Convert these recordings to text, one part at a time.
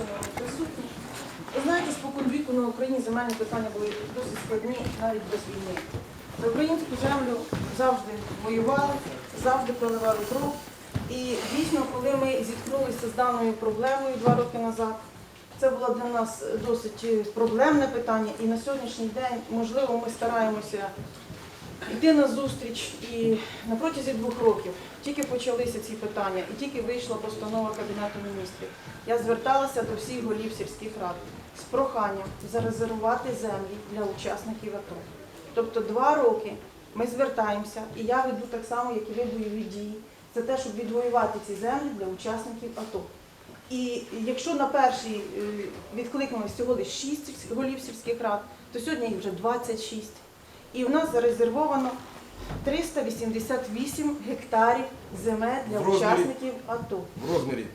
шановні присутні. Ви знаєте, спокон віку на Україні земельні питання були досить складні навіть без війни. За українську землю завжди воювали, завжди проливали кров. І дійсно, коли ми зіткнулися з даною проблемою два роки назад, це було для нас досить е, проблемне питання. І на сьогоднішній день, можливо, ми стараємося йти на зустріч і на протязі двох років тільки почалися ці питання, і тільки вийшла постанова Кабінету міністрів. Я зверталася до всіх голів сільських рад з проханням зарезервувати землі для учасників АТО. Тобто два роки ми звертаємося, і я веду так само, як і ви бойові дії. Це те, щоб відвоювати ці землі для учасників АТО. І якщо на першій е, відкликнулось всього лише 6 голів сільських рад, то сьогодні їх вже 26. І в нас зарезервовано 388 гектарів земель для В розмірі? учасників АТО. В розмірі.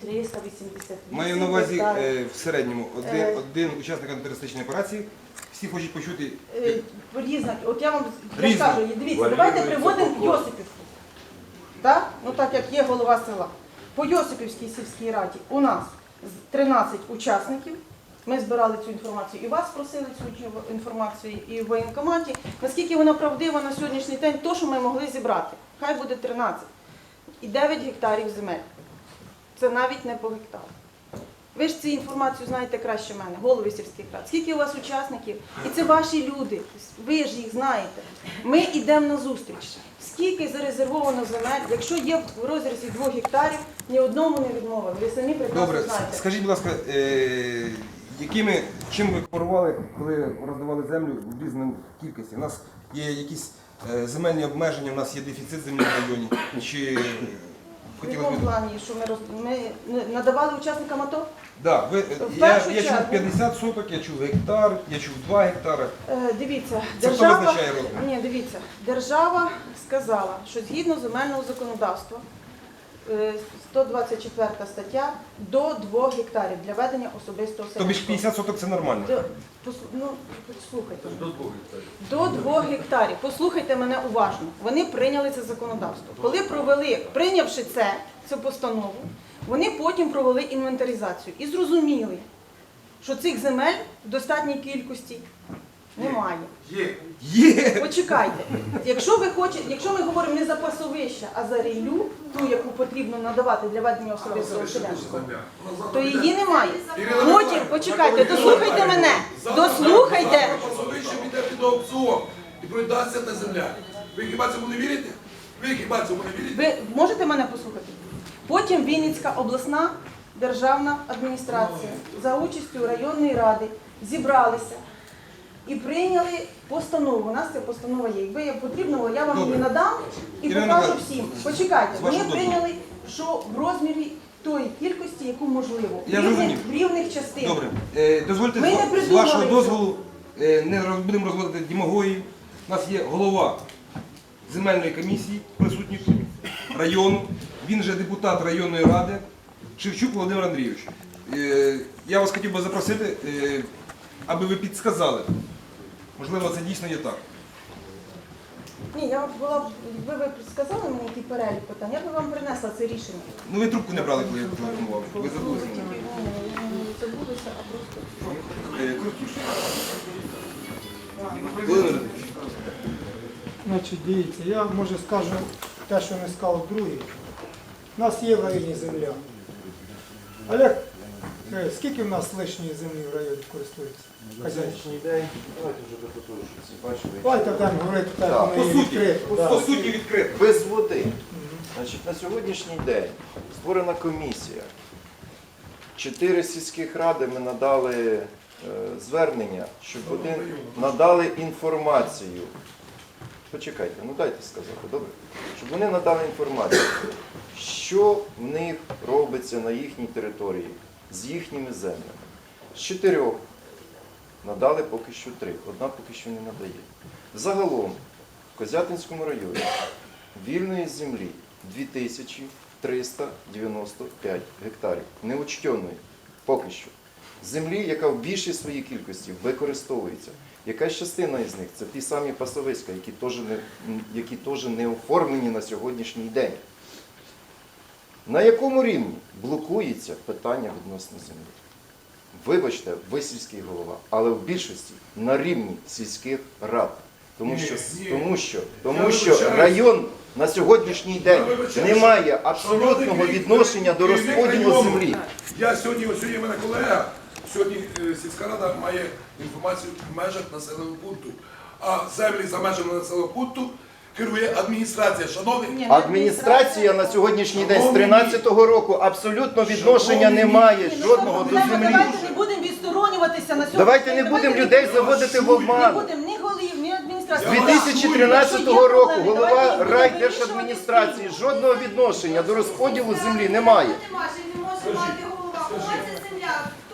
388 Маю на увазі гектарів. е, в середньому один, Е. один учасник антитерористичної операції. Всі хочуть почути. Е, Різна. От я вам я Різна. кажу, дивіться, давайте приводимо Йосипівку. Так? Ну так як є голова села. По Йосипівській сільській раді у нас з- 13 учасників. Ми збирали цю інформацію і вас просили цю інформацію, і в воєнкоматі. Наскільки вона правдива на сьогоднішній день, то, що ми могли зібрати, хай буде 13. І 9 гектарів земель. Це навіть не по гектару. Ви ж цю інформацію знаєте краще мене, голови сільських рад. Скільки у вас учасників? І це ваші люди. Ви ж їх знаєте. Ми йдемо на зустріч. Скільки зарезервовано земель, якщо є в розрізі 2 гектарів, ні одному не відмовили. Ви самі прекрасно Добре, знаєте. скажіть, будь ласка, е, якими чим ви керували, коли роздавали землю в різній кількості? У нас є якісь е, земельні обмеження, у нас є дефіцит землі в районі. Чи В хотіли якому плані, що ми, роз... ми надавали учасникам АТО? Да, ви, я, першу я чув чергу. 50 соток, я чув гектар, я чув 2 гектари. Е, Дивіться, Це хто держава, визначає розмір? ні, дивіться, держава сказала, що згідно земельного законодавства, 124 стаття, до 2 гектарів для ведення особистого Тобі ж 50 соток це нормально. До- Ну, послухайте. мене. До 2 гектарів. Послухайте мене уважно. Вони прийняли це законодавство. Коли провели, прийнявши це, цю постанову, вони потім провели інвентаризацію і зрозуміли, що цих земель в достатній кількості немає. Є! Почекайте, якщо ви хочете, якщо ми говоримо не за пасовища, а за ріллю, ту, яку потрібно надавати для ведення особистого селянства, то її немає. Потім, почекайте, дослухайте мене, дослухайте. Пасовище піде під аукціон і продасться та земля. Ви хіба цьому не вірите? Ви хіба цьому не вірите? Ви можете мене послухати? Потім Вінницька обласна державна адміністрація за участю районної ради зібралися і прийняли постанову. У нас ця постанова є. Якби я потрібно, я вам її надам і Ірина покажу Михайлівна, всім. Почекайте, з вони вашого прийняли, що в розмірі тої кількості, яку можливо, в Я рівних, зрозумів. в рівних частинах. Добре, е, дозвольте Ми з, не з придумали вашого цього. дозволу, е, не роз- будемо розводити демагогію. У нас є голова земельної комісії, присутній тут, району. Він же депутат районної ради, Шевчук Володимир Андрійович. Е, я вас хотів би запросити, е, аби ви підсказали. Можливо, це дійсно є так. Ні, я була б- якби ви сказали мені який перелік питань, я б вам принесла це рішення. Ну ви трубку не брали, коли я телефонував. Ви. Тільки, ну, я а просто. Е. Володимир. Значить, дивіться, я може скажу те, що не сказав другий. У нас є в районі земля. Олег, скільки в нас лишньої землі в районі користується? Хазяйської? день, давайте вже до того, всі бачили. Давайте будемо говорити так, Так, По суті, відкрито. суті. Без води. Значить, на сьогоднішній день створена комісія. Чотири сільських ради ми надали е, звернення, щоб вони надали інформацію. Почекайте, ну дайте сказати, добре? Щоб вони надали інформацію, що в них робиться на їхній території з їхніми землями. З чотирьох надали поки що три, одна поки що не надає. Загалом в Козятинському районі вільної землі 2395 гектарів, неучтеної поки що. Землі, яка в більшій своїй кількості використовується. Якась частина із них це ті самі пасовиська, які теж не, які не оформлені на сьогоднішній день. На якому рівні блокується питання відносно землі? Вибачте, ви сільський голова, але в більшості на рівні сільських рад. Тому що, тому що, тому що район на сьогоднішній день не має абсолютного відношення до розподілу землі. Я сьогодні, сьогодні мене колега, сьогодні е, сільська рада має інформацію в межах населеного пункту. А землі за межами населеного пункту керує адміністрація. Шановний, Ні, Адміністрація на сьогоднішній день з 13-го року абсолютно відношення не має жодного до землі. Давайте не будемо відсторонюватися на сьогодні. Давайте не будемо людей заводити в Не обман. будемо ні голів, ні З адміністрації. 2013 Якщо року голова райдержадміністрації жодного відношення до розподілу землі не має. Нема, ще не може мати голова. Земля?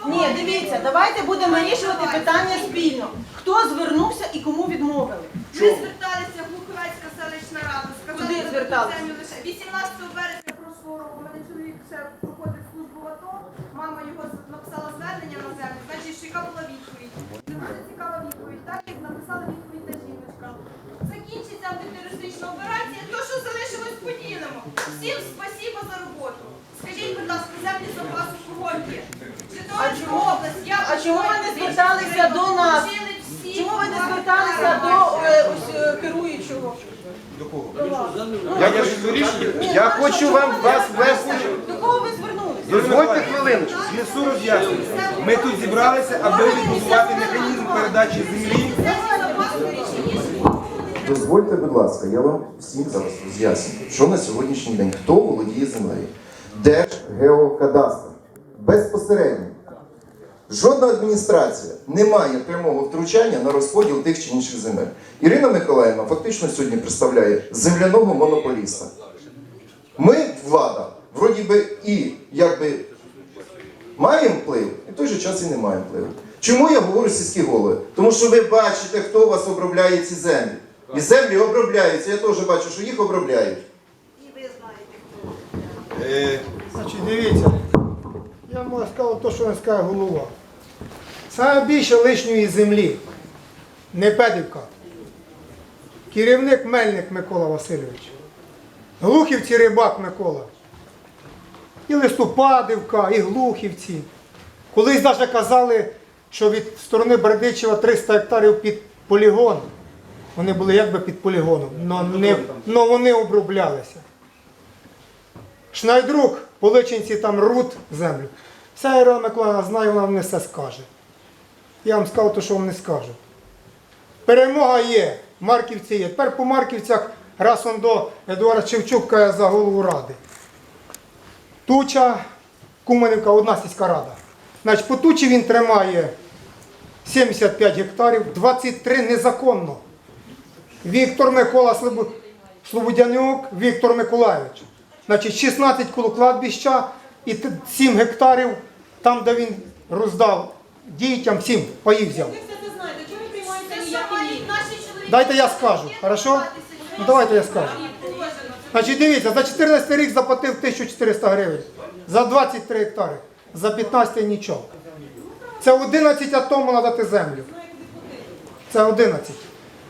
Ні, дивіться, давайте будемо вирішувати питання спільно. Хто звернувся і кому відмовили? Ми зверталися в Луковецька селищна рада. Сказали, Куди що зверталися? землю лише 18 березня прошлого року. У мене чоловік ще проходив службу в АТО. Мама його написала звернення на землю. Значить, що яка була відповідь? Це дуже цікава відповідь. Так як написала відповідь та жіночка. Закінчиться антитерористична операція, то що залишилось поділимо. Всім спасибо за роботу. Скажіть, будь ласка, землі запасу кого є? Житомирська область, я а чому ви не зверталися до нас? Чому ви не зверталися до е, ось, е, керуючого? До кого? Я, я хочу вам вас вести. До кого ви звернулися? Дозвольте хвилиночку. Несу роз'яснення. Ми тут зібралися, аби відбудувати механізм передачі землі. Дозвольте, будь ласка, я вам всім зараз роз'ясню, що на сьогоднішній день хто володіє землею. Держгеокадастр. Безпосередньо. Жодна адміністрація не має прямого втручання на розподіл тих чи інших земель. Ірина Миколаївна фактично сьогодні представляє земляного монополіста. Ми, влада, вроді би і якби маємо вплив, і в той же час і не маємо впливу. Чому я говорю сільські голови? Тому що ви бачите, хто вас обробляє ці землі. І землі обробляються. Я теж бачу, що їх обробляють. І ви знаєте. Е, Значить, дивіться, я можу сказати те, що не скаже голова. Саме більше лишньої землі, не Педівка. Керівник Мельник Микола Васильович. Глухівці рибак Микола. І Листопадівка, і Глухівці. Колись навіть казали, що від сторони Бердичева 300 гектарів під полігон. Вони були якби під полігоном, але вони оброблялися. Шнайдрук, Поличинці там рут землю. Вся Ірина Миколаївна знає, вона не все скаже. Я вам сказав те, що вам не скажу. Перемога є, Марківці є. Тепер по Марківцях раз он до Едуарда Шевчук каже за голову ради. Туча, Куменівка, одна сільська рада. Значить, по тучі він тримає 75 гектарів, 23 незаконно. Віктор Микола Слободянюк, Віктор Миколаївич. Значить, 16 коло кладбища і т- 7 гектарів, там, де він роздав дітям, всім паїв взяв. Дайте я скажу, хорошо? Ну, давайте я скажу. Значить, дивіться, за 14 рік заплатив 1400 гривень, за 23 гектари, за 15 нічого. Це 11 атому надати землю. Це 11.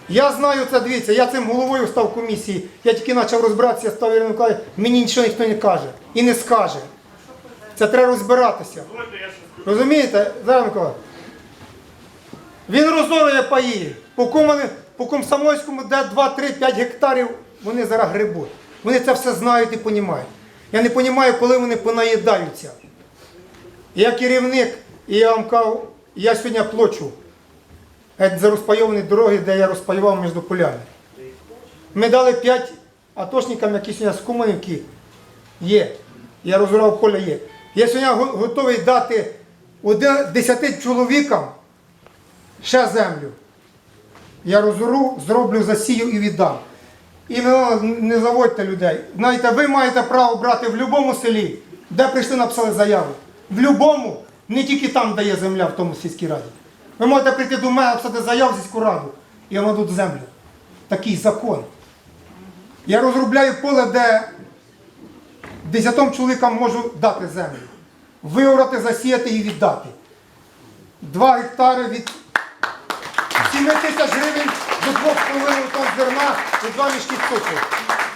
Я знаю це, дивіться, я цим головою став комісії, я тільки почав розбиратися, став Ірина Миколаївна, мені нічого ніхто не каже і не скаже. Це треба розбиратися. Розумієте, Зараз? Він розорює паї. По, Кумани- по Комсомольському, де 2, 3, 5 гектарів, вони зараз грибуть. Вони це все знають і розуміють. Я не розумію, коли вони понаїдаються. Я керівник, і я вам кажу, я сьогодні плачу за розпайовані дороги, де я розпаював між полями. Ми дали 5 атошникам, які сьогодні з Куманівки є. Я розорав поля є. Я сьогодні готовий дати 10 чоловікам ще землю. Я розору, зроблю, засію і віддам. І не заводьте людей. Знаєте, ви маєте право брати в будь-якому селі, де прийшли, написали заяву. В будь-якому, не тільки там, де є земля, в тому сільській раді. Ви можете прийти до мене, написати заяву в сільську раду і вам дадуть землю. Такий закон. Я розробляю поле, де десятом чоловікам можу дати землю. Виорати, засіяти і віддати. Два гектари від 7 тисяч гривень до 2,5 тонн зерна і 2 мішки цукру.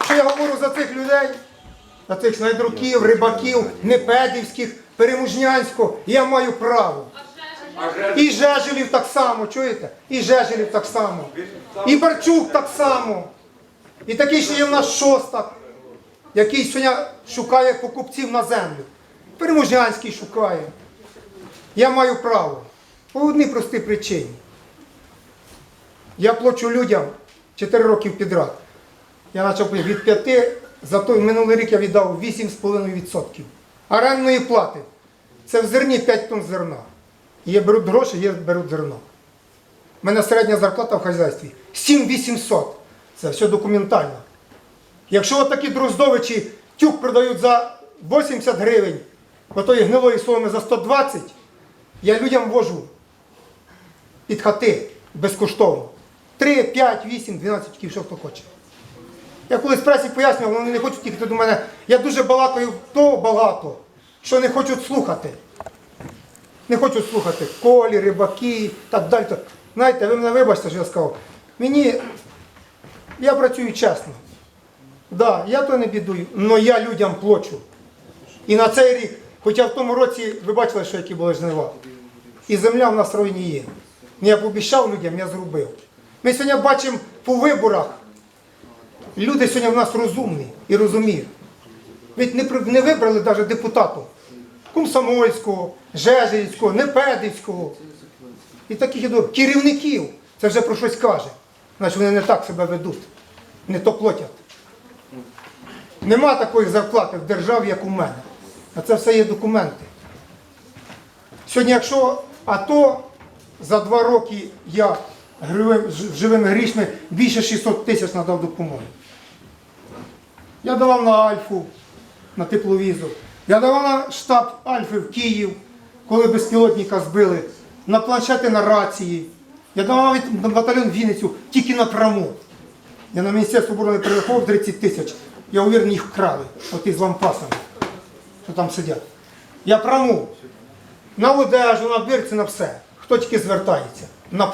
Що я говорю за цих людей? на тих найдруків, рибаків, непедівських, перемужнянського, я маю право. І Жежелів так само, чуєте? І Жежелів так само. І Барчук так само. І такий ще є в нас шостак, який сьогодні шукає покупців на землю. Переможнянський шукає. Я маю право. По одній простій причині. Я плачу людям 4 роки підряд. Я почав від 5, за той минулий рік я віддав 8,5%. Орендної плати. Це в зерні 5 тонн зерна. Є беруть гроші, є беруть зерно. У мене середня зарплата в хазяйстві 7800. Це все документально. Якщо от такі дроздовичі тюк продають за 80 гривень, отої гнилої соломи за 120, я людям вожу під хати безкоштовно. 3, 5, 8, 12 тюків, що хто хоче. Я колись пресі пояснював, вони не хочуть їхати до мене. Я дуже балакаю то багато, що не хочуть слухати. Не хочуть слухати колі, рибаки, так далі. Знаєте, ви мене вибачте, що я сказав. Мені, я працюю чесно. Да, я то не бідую, але я людям плачу. І на цей рік, хоча в тому році ви бачили, що які були жнива. І земля в нас в районі є. Ну, Я пообіцяв людям, я зробив. Ми сьогодні бачимо по виборах. Люди сьогодні в нас розумні і розуміють. Ведь не, вибрали навіть депутатів. Комсомольського, Жежельського, Непедицького. І таких керівників. Це вже про щось каже. Значить вони не так себе ведуть, не то платять. Нема такої зарплати в державі, як у мене. А це все є документи. Сьогодні, якщо АТО за два роки я живими грішми більше 600 тисяч надав допомоги. Я давав на Альфу, на тепловізор. Я давав на штаб Альфи в Київ, коли безпілотника збили, на планшети на рації. Я давав батальйон Вінницю тільки на праму. Я на Міністерство оборони перерахував 30 тисяч. Я уверен, їх вкрали, от із лампасами, що там сидять. Я праму. На одежу, на бірці, на все. Хто тільки звертається на.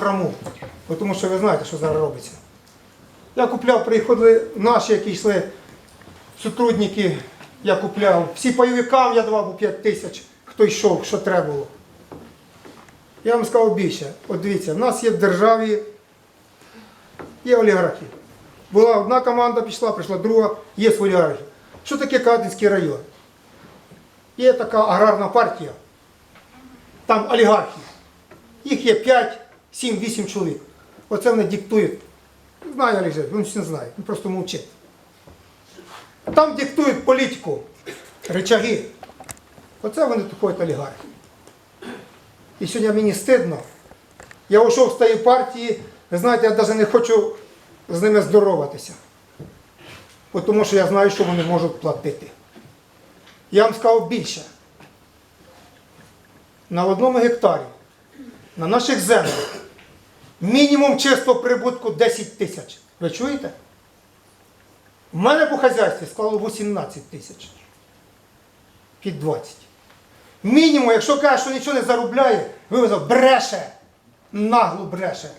Бо Тому що ви знаєте, що зараз робиться. Я купляв, приходили наші, які йшли сотрудники, я купляв. Всі пайовикам я давав по 5 тисяч, хто йшов, що треба було. Я вам сказав більше. От дивіться, в нас є в державі є олігархи. Була одна команда пішла, прийшла друга, є олігархи. Що таке Кадинський район? Є така аграрна партія, там олігархи. Їх є 5, 7, 8 чоловік. Оце вони диктують. Знає Олег Жек, він все знає, він просто мовчить. Там диктують політику, речаги. Оце вони ходять олігархи. І сьогодні мені стидно. Я йшов з тієї партії, ви знаєте, я навіть не хочу з ними здороватися. Тому що я знаю, що вони можуть платити. Я вам сказав більше. На одному гектарі, на наших землях, мінімум чистого прибутку 10 тисяч. Ви чуєте? У мене по хазяйстві склало 18 тисяч. Під 20. Мінімум, якщо каже, що нічого не заробляє, вивезав, бреше. Нагло бреше.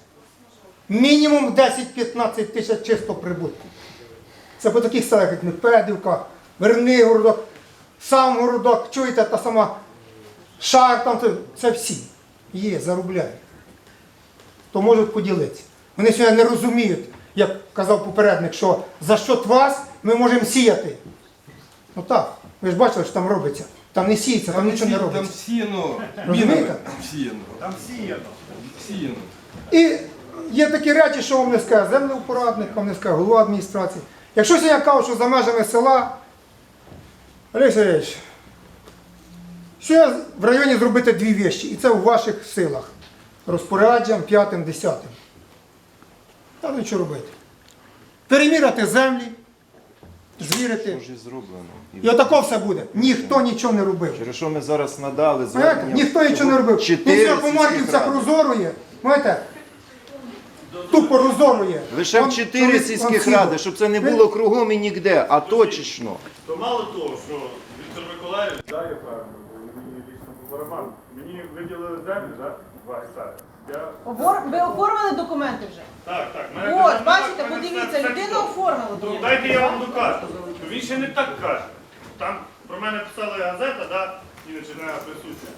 Мінімум 10-15 тисяч чистого прибутку. Це по таких селах, як Непедівка, Вернигородок, сам городок, чуєте, та сама шар там, це всі є, заробляють. То можуть поділитися. Вони сьогодні не розуміють, як казав попередник, що за що вас ми можемо сіяти. Ну так, ви ж бачили, що там робиться. Там не сіється, там нічого не Там робиться. сіяно, Розумієте? мінами сіяно. Там сіяно. Сіяно. І є такі речі, що вам не скаже землеупорадник, вам не скаже голова адміністрації. Якщо сьогодні я кажу, що за межами села, Олег Сергійович, що я в районі зробити дві вещі, і це у ваших силах. Розпорядженням п'ятим, десятим. Та ну що робити? Переміряти землі, звірити. Вже зроблено. І отако все буде. Ніхто нічого не робив. Через що ми зараз надали Знаєте, звернення. ніхто нічого не робив. Ну, Чотири все по сільських Марківцях ради. розорує. Знаєте, тупо розорує. Лише Вам в чотири сільських вам ради, щоб це не Ви- було кругом і ніде, а точечно. То мало того, що Віктор Миколаївич, да, я правильно, бо мені виділили землю, да, два гектари. Я... Обор- Ви оформили документи вже? Так, так. мене От, тут- бачите, мене подивіться, все- людина чудово. оформила Ну, документи. дайте я вам докажу. Він ще не так каже. там про мене писала газета, да, іначе не присутня.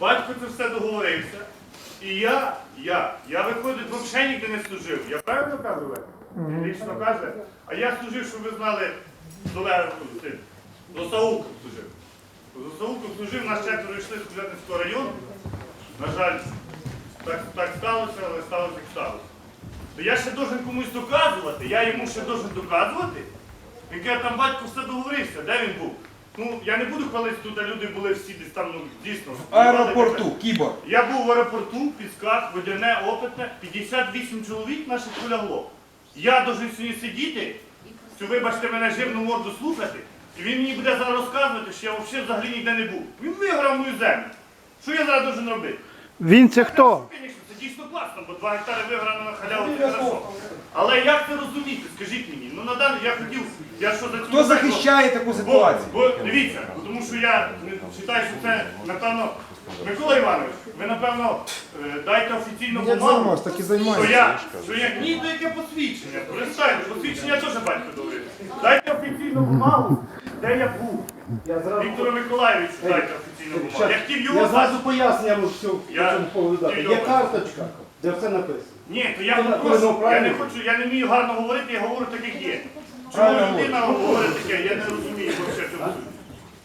Батько це все договорився. І я, я, я виходить, взагалі ніде не служив. Я правильно кажу, Олег? Він лічно каже. А я служив, щоб ви знали, до Леву, до Саулка служив. До Саулка служив, нас четверо йшли з Кузнецького району. На жаль, так, так сталося, але сталося, як сталося. То я ще должен комусь доказувати, я йому ще должен доказувати. Каже, там батько все договорився, де він був? Ну, я не буду хвалити, тут люди були всі десь там, ну, дійсно. В аеропорту, Кібор. Я був в аеропорту, Пісках, водяне, опитне, 58 чоловік наших полягло. Я должен сьогодні сидіти, що вибачте мене жирну морду слухати, і він мені буде зараз розказувати, що я взагалі взагалі ніде не був. Він виграв мою землю. Що я зараз должен робити? Він це хто? Звісно, це дійсно класно, бо 2 гектари виграно на халяву це хорошо. Але як це розуміти? Скажіть мені. Ну на даний я хотів, я що за цю Хто землю- захищає таку Бо, ситуацію? бо дивіться, тому що я не вважаю, що це напевно. Микола Іванович, ви напевно е, дайте офіційну Як бумагу. займався, так і Що займається. я, що я ні, то яке посвідчення. Перестаньте, посвідчення теж батько говорив. Дайте офіційну бумагу, де я був. Віктору Миколаївичу дайте офіційну бумагу. Я хотів його Я зразу пояснення можу по Я- цьому поводу дати. Є карточка, де все написано. Ні, то я коли ви я не правильно? хочу, я не вмію гарно говорити, я говорю так, як є. Чому Правильно людина говорить таке, я не розумію вообще цього.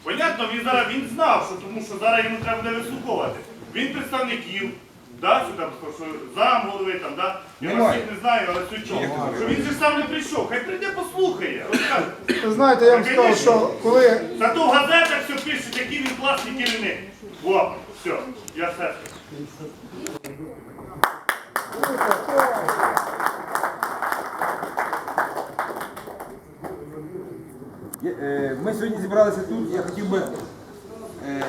Понятно, він зараз він знав, що тому що зараз йому треба буде вислуховувати. Він представників, да, що там що зам голови там, да. Я вас Немає. всіх не знаю, але суть чого. Що він же ж сам не прийшов, хай прийде послухає, розкаже. Ви знаєте, я вам скажу, що коли Зато в газетах все пишуть, який він класний керівник. О, все, я все. Є- е, Ми сьогодні зібралися тут, я хотів би. е,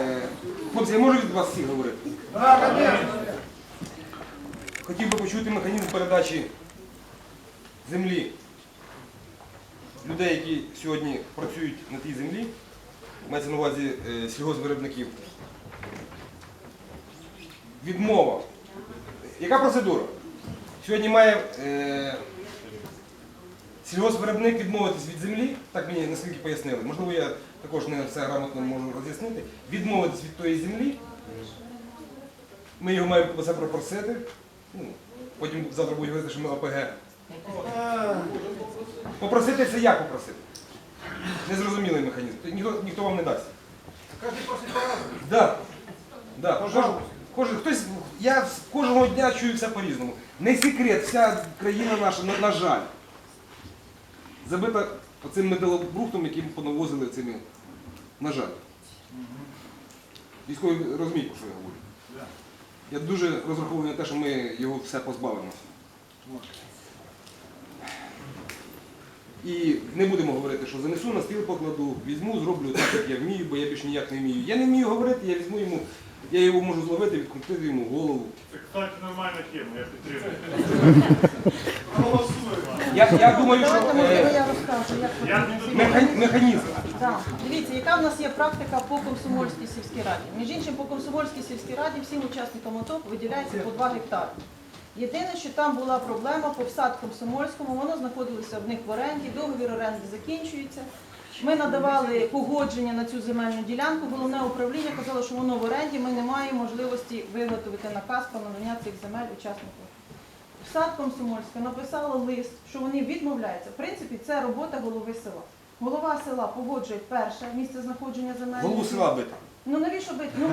Хлопці, я можу від вас всіх говорити? Хотів би почути механізм передачі землі людей, які сьогодні працюють на тій землі, мається на увазі е, сільгоспвиробників. Відмова. Яка процедура? Сьогодні має е, сільгоспвиробник відмовитись від землі, так мені наскільки пояснили, можливо, я також не все грамотно можу роз'яснити, відмовитись від тої землі. Ми його маємо про це попросити. Ну, потім завтра будуть говорити, що ми ОПГ. Попросити це як попросити? Незрозумілий механізм. Ніхто, ніхто вам не дасть. Кожен просить по-разному. Да. Да. Кожен, кожен, хтось, я з- кожного дня чую все по-різному. Не секрет, вся країна наша, на, на жаль, забита оцим металобрухтом, яким понавозили цими, на жаль. Військові розуміють, про що я говорю. Я дуже розраховую на те, що ми його все позбавимося. І не будемо говорити, що занесу на стіл покладу, візьму, зроблю так, як я вмію, бо я більш ніяк не вмію. Я не вмію говорити, я візьму йому, я його можу зловити, відкрутити йому голову. Це, кстати, нормальна тема, я підтримую. Голосуємо. Я, я думаю, що Давайте, можливо, е, я розкажу, як меха- механізм. Так, дивіться, яка в нас є практика по Комсомольській сільській раді. Між іншим, по Комсомольській сільській раді всім учасникам АТО виділяється по 2 гектари. Єдине, що там була проблема по всад Комсомольському, воно знаходилося в них в оренді, договір оренди закінчується. Ми надавали погодження на цю земельну ділянку. Головне управління казало, що воно в оренді, ми не маємо можливості виготовити наказ про надання цих земель учасникам. Сад Комсомольська написала лист, що вони відмовляються. В принципі, це робота голови села. Голова села погоджує перше місце знаходження земель. Голову села бити. Ну навіщо бити? Ну,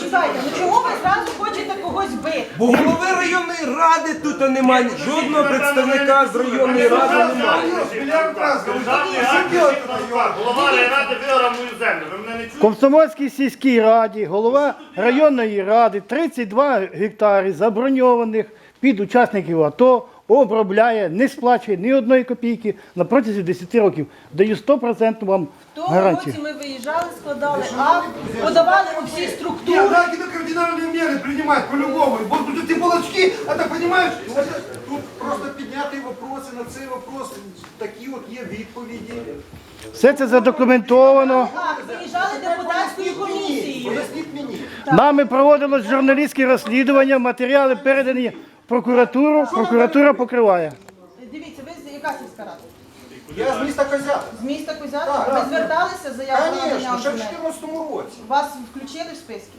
чекайте, ну чому ви зразу хочете когось бити? Бо голови районної ради тут немає, жодного представника з районної ради немає. Голова райради виграв мою землю. Ви мене не чуєте? Комсомольській сільській раді, голова районної ради, 32 гектари заброньованих під учасників АТО обробляє, не сплачує ні одної копійки на протязі 10 років. Даю 100% вам В тому гарантію. році ми виїжджали, складали акт, подавали у всі Не, структури. надо какие-то кардинальные меры принимать по-любому. Вот тут эти балачки, это понимаешь, это Тут просто підняти вопроси на цей вопрос, такі от є відповіді. Все це задокументовано. Так, виїжджали депутатською комісією. Поясніть мені. Нами проводилось журналістське розслідування, матеріали передані в прокуратуру, прокуратура покриває. Дивіться, ви з- яка сільська рада? Я з міста Козята. З міста Козята? Так, Ви так. зверталися за заявою на Звісно, ще в? 2014 році. Вас включили в списки?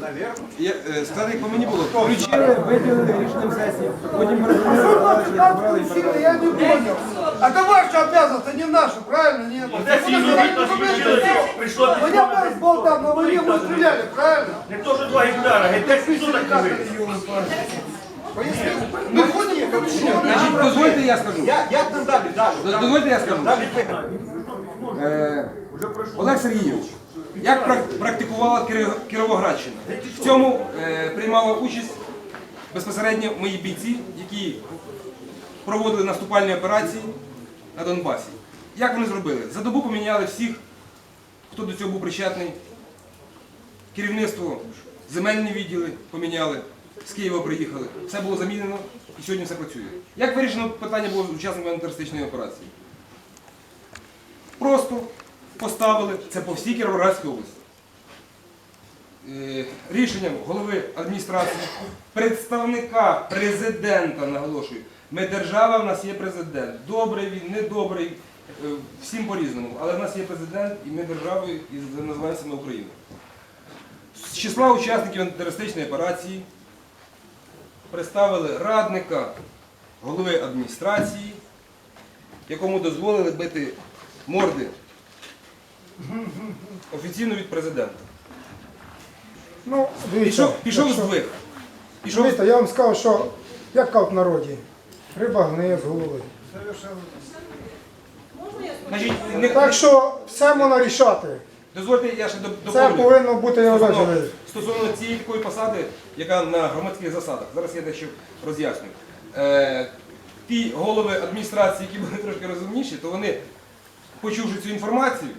Навірно. Я, е, по мені було. Включили, виділили рішенням сесії, потім Я не понял. А это ваша обязанность, а не наша, правильно? Нет. Де ці люди нас включили? Прийшло Меня вас болтал, на войне мы стреляли, правильно? Не то, що два гектара, геть 10 соток не вийде. Ми ходимо, Значить, дозвольте я скажу. Я, як там далі? Далі. Д- Дозвольте я скажу. Далі. Е, Олег Сергійович, як прак- практикувала Кири- Кіровоградщина? В цьому е, приймала участь безпосередньо мої бійці, які проводили наступальні операції на Донбасі. Як вони зробили? За добу поміняли всіх, хто до цього був причетний. Керівництво, земельні відділи поміняли, з Києва приїхали. Все було замінено і сьогодні все працює. Як вирішено питання було з учасниками антитерористичної операції? Просто поставили це по всій Кіровоградській області. Е, Рішенням голови адміністрації, представника президента, наголошую, ми держава, в нас є президент. Добрий він, недобрий, е, всім по-різному. Але в нас є президент і ми державою і називаємося ми Україною. З числа учасників антитерористичної операції представили радника голови адміністрації, якому дозволили бити морди офіційно від президента. Ну, дивіться, Пішов, пішов якщо- здвиг. Пішов Дивіться, я вам скажу, що як кажуть в народі, риба гниє з голови. Значить, не, Так що все можна рішати. дозвольте, я ще доп- Це доповню. повинно бути я вважаю. Стосовно цієї такої посади, яка на громадських засадах. Зараз я дещо роз'ясню. Е, ті голови адміністрації, які були трошки розумніші, то вони, почувши цю інформацію,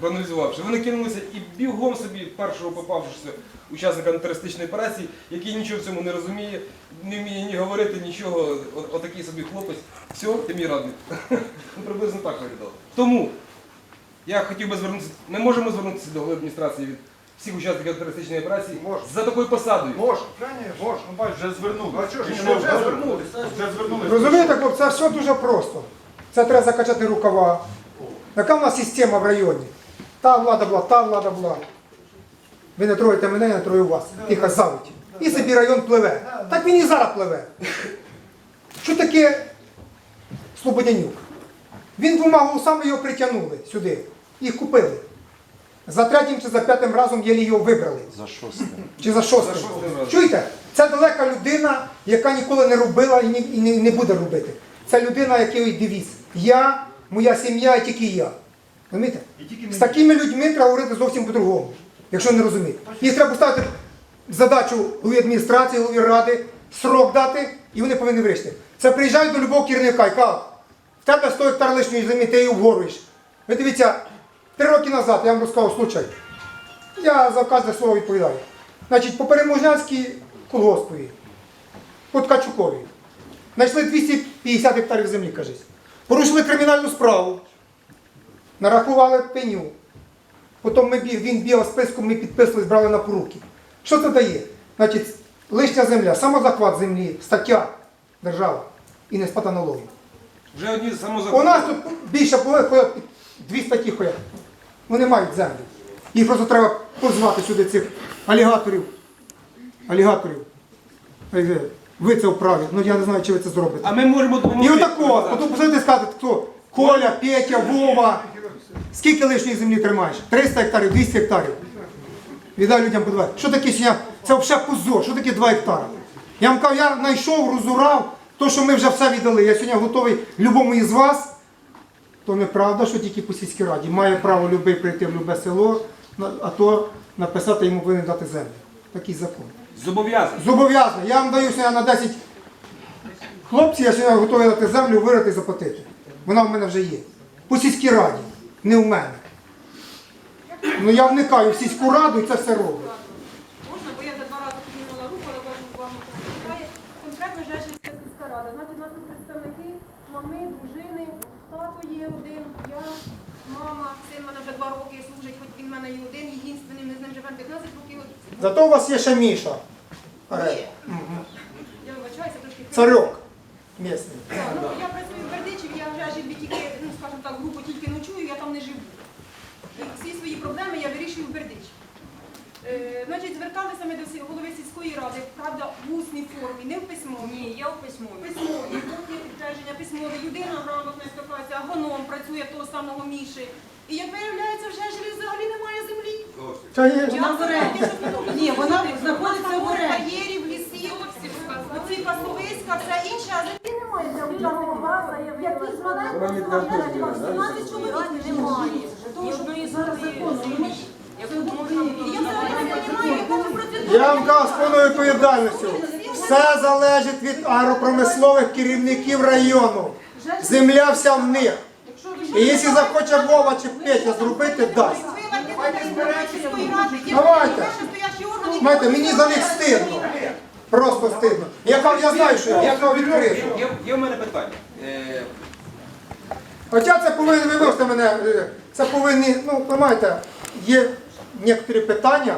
проаналізувавши, вони кинулися і бігом собі першого попавшися учасника антитерористичної операції, який нічого в цьому не розуміє, не вміє ні говорити, нічого, отакий собі хлопець. Все, ти мій радник. Ну, приблизно так виглядало. Тому я хотів би звернутися, ми можемо звернутися до голови адміністрації від всіх учасників антитерористичної операції за такою посадою. Можна. Можна, ну бач, вже звернув. А чого ж Пішов, вже звернулися. Вже звернули. Розумієте, хлопці, це все дуже просто. Це треба закачати рукава. Яка в нас система в районі? Та влада була, та влада була. Ви не троїте мене, я не трою вас. Тихо завуть. І собі район пливе. Так він і зараз пливе. Що таке Слободянюк? Він двома голосами його притягнули сюди. Їх купили. За третім чи за п'ятим разом єлі його вибрали. За шостим. Чи за шостим? За шостим. Чуєте? Це далека людина, яка ніколи не робила і, ні, і не, не буде робити. Це людина, який девіз. Я, моя сім'я і тільки я. Розумієте? З такими людьми треба говорити зовсім по-другому, якщо не розумієте. Їх треба ставити задачу голові адміністрації, голові ради, срок дати, і вони повинні вирішити. Це приїжджають до любого керівника і кажуть, в тебе 100 гектар лишньої землі, ти її вгоруєш. Ви дивіться, три роки назад я вам розказав случай. Я за кожне слово відповідаю. Значить, по Переможнянській колгоспові, по Ткачукові, знайшли 250 гектарів землі, кажись. Порушили кримінальну справу, нарахували пеню. Потім ми, він бігав списком, ми підписували, брали на поруки. Що це дає? Значить, лишня земля, самозахват землі, стаття держава і не сплата налогів. Вже одні У нас тут більше ходять, дві статті ходять. Вони мають землю. Їх просто треба позвати сюди цих алігаторів. Алігаторів. Е, Ви це вправі. Ну я не знаю, чи ви це зробите. А ми можемо І допомогти. отакого, потім посадити сказати, хто? Коля, Петя, Вова. Скільки лишньої землі тримаєш? 300 гектарів, 200 гектарів. Віддай людям подавати. Що таке сьогодні? Це взагалі позор. Що таке 2 гектари? Я вам кажу, я знайшов, розурав, то, що ми вже все віддали. Я сьогодні готовий любому із вас. То неправда, що тільки по сільській раді. Має право любий прийти в любе село, а то написати йому повинен дати землю. Такий закон. Зобов'язані. Зобов'язаний. Я вам даю сьогодні на 10 хлопців, я сьогодні готовий дати землю, вирити і заплатити. Вона в мене вже є. По сільській раді, не в мене. Ну я вникаю в сільську раду і це все роблю. Можна, бо я вже два рази піднімала руку, але вашу увагу це не звертає. Конкретно сільська рада. Значить, у нас тут представники, мами, дружини, тато є один, я, мама, син мене вже два роки служить, хоч він в мене є один, єдинственний, ми з ним живемо 15 років. Зато у вас є ще Міша. Аре, Є. Я вибачаюся, трошки. Царьок. Місний. Так, Ну, я працюю в Бердичеві, я вже живі тільки ну, скажімо так, групу тільки ночую, я там не живу. І Всі свої проблеми я вирішую в Бердичі. Е, Значить, зверталися ми до сі- голови сільської ради, правда, в усній формі, не в письмовій. Ні, я в письмовій. Письмові, тут є підтвердження письмові, людина грамотна спілкується, працює того самого Міші. І як виявляється, вже ж взагалі немає землі. Та є. Вона в оренді. Ні, вона знаходиться в оренді. кар'єрів, лісів, оці пасовиська, все інше, а землі немає для учасників. Які з маленького 17 чоловік немає. Тому що зараз закону. Не. Я вам кажу з повною відповідальністю. Все залежить від агропромислових керівників району. Земля вся в них. І якщо захоче Вова чи Петя зробити, дасть. Давайте. Знаєте, мені за них стидно. Просто стидно. Я, кажу, я знаю, що я, я кажу відкрито. Є, є в мене питання. Е, Хоча це повинні, вибачте мене, е, це повинні, ну, розумієте, є некоторі питання,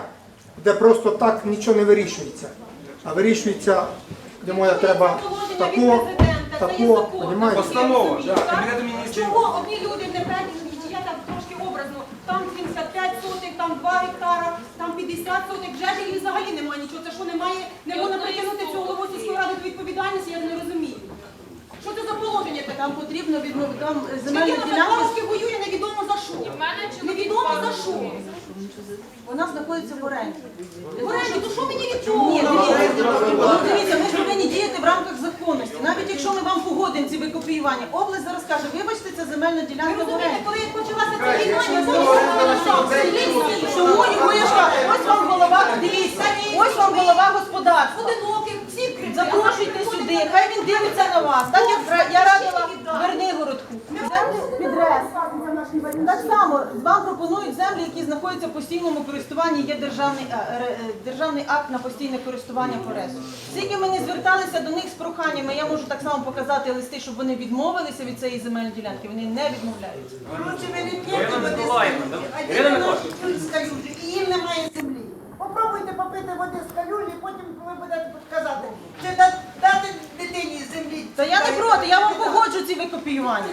де просто так нічого не вирішується. А вирішується, де моя треба такого, такого, розумієте? Постанова, да, Кабінету міністрів. Чого одні люди не п'ять, я так трошки образно, там 75 сотих, там 2 гектара, там 50 сотих, вже ж і взагалі немає нічого. Це що немає, не можна притягнути цю голову сільської ради до відповідальності, я не розумію. Що це за положення таке? Там потрібно відновити там земельні Людина ділянки. Федоровський воює невідомо за що. Невідомо за що. Вона знаходиться в оренді. Горені, то що мені від цього? Ні, дивіться, ну, дивіться, ми повинні діяти в рамках законності. Навіть якщо ми вам погодимо ці викопіювання, область зараз каже, вибачте, це земельна Ви ділянка в розумієте, оренді. коли почалася ця війна, я зараз Чому його я ж кажу, ось вам голова, дивіться, ось вам голова господарства. одиноких, всі Запрошуйте сюди, хай він дивиться на вас. Так як я радила Вернигородку. Підрез. Так само вам пропонують землі, які знаходяться в постійному користуванні, є державний, е, ре- е, державний акт на постійне користування форесу. Скільки ми не зверталися до них з проханнями, я можу так само показати листи, щоб вони відмовилися від цієї земельної ділянки. Вони не відмовляються. Коротше, ви не п'єте а діти наші і їм немає землі. Попробуйте попити води з калюжі, потім ви будете казати, чи дати дитині землі. Та я не проти, я вам погоджу ці викопіювання.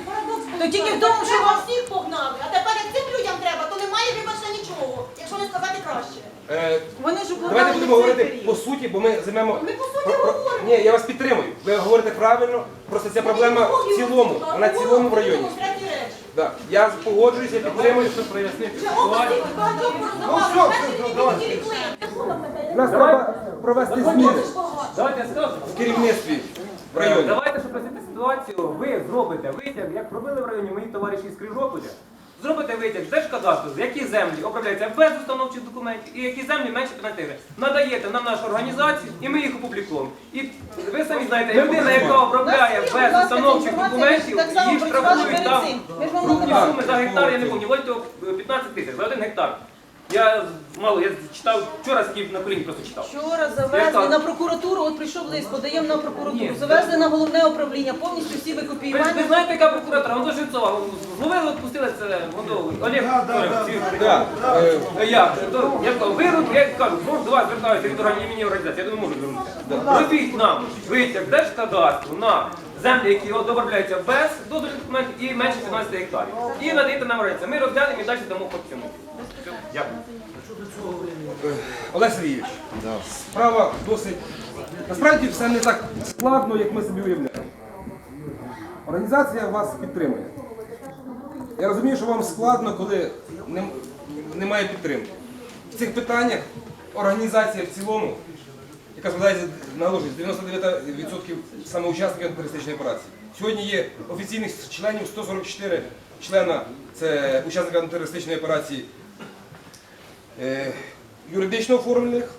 То тільки в тому, що вам всіх погнали, а тепер як цим людям треба, то немає, вибачте, нічого, якщо не сказати краще. Е, вони ж Давайте укладали будемо цей говорити період. по суті, бо ми займемо. Ми по суті Про- про- говоримо. Ні, я вас підтримую. Ви говорите правильно, просто ця проблема в цілому, вона в цілому в районі. Да. Я погоджуюся, підтримую. Прояснити. Ну порозумали, все, дві. Нас треба провести зміни Давайте я скажу. в керівництві в районі. Давайте, щоб розуміти ситуацію, ви зробите витяг, як робили в районі мої товариші з Крижополя. Зробите витяг з Держкадастру, з які землі обробляються без установчих документів і які землі менше 15. Надаєте на нашу організацію і ми їх опублікуємо. І ви самі знаєте, людина, яка обробляє без установчих документів, їх штрафують там цим. Ми ж вам крупні суми за гектар, я не пам'ятаю, вольте 15 тисяч за один гектар. Я мало, я читав, вчора сидів на коліні просто читав. Вчора завезли на прокуратуру, от прийшов лист, подаємо на прокуратуру. Ні. Завезли на головне управління, повністю всі Ви, ви викопіювання. знаєте, яка прокуратура? Воно Жильцова. Зловили, відпустили це Гондовий. Олег. Е, Е, Як? То, Я кажу, вирут, я кажу, можу до вас звертаюся від організації організації, я думаю, можу звернутися. Робіть нам витяг держкадастру на землі, які обробляються без дозвільних документів і менше 15 гектарів. І надаєте нам організацію. Ми розглянемо і далі дамо по цьому. Дякую. Олег Сергійович, справа досить. Насправді все не так складно, як ми собі уявляємо. Організація вас підтримує. Я розумію, що вам складно, коли немає підтримки. В цих питаннях організація в цілому, яка складається з 99% саме учасників антитерористичної операції. Сьогодні є офіційних членів 144 члена, це учасники антитерористичної операції е, юридично оформлених,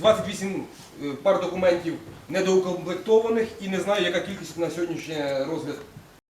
28 е, пар документів недоукомплектованих і не знаю, яка кількість на сьогоднішній розгляд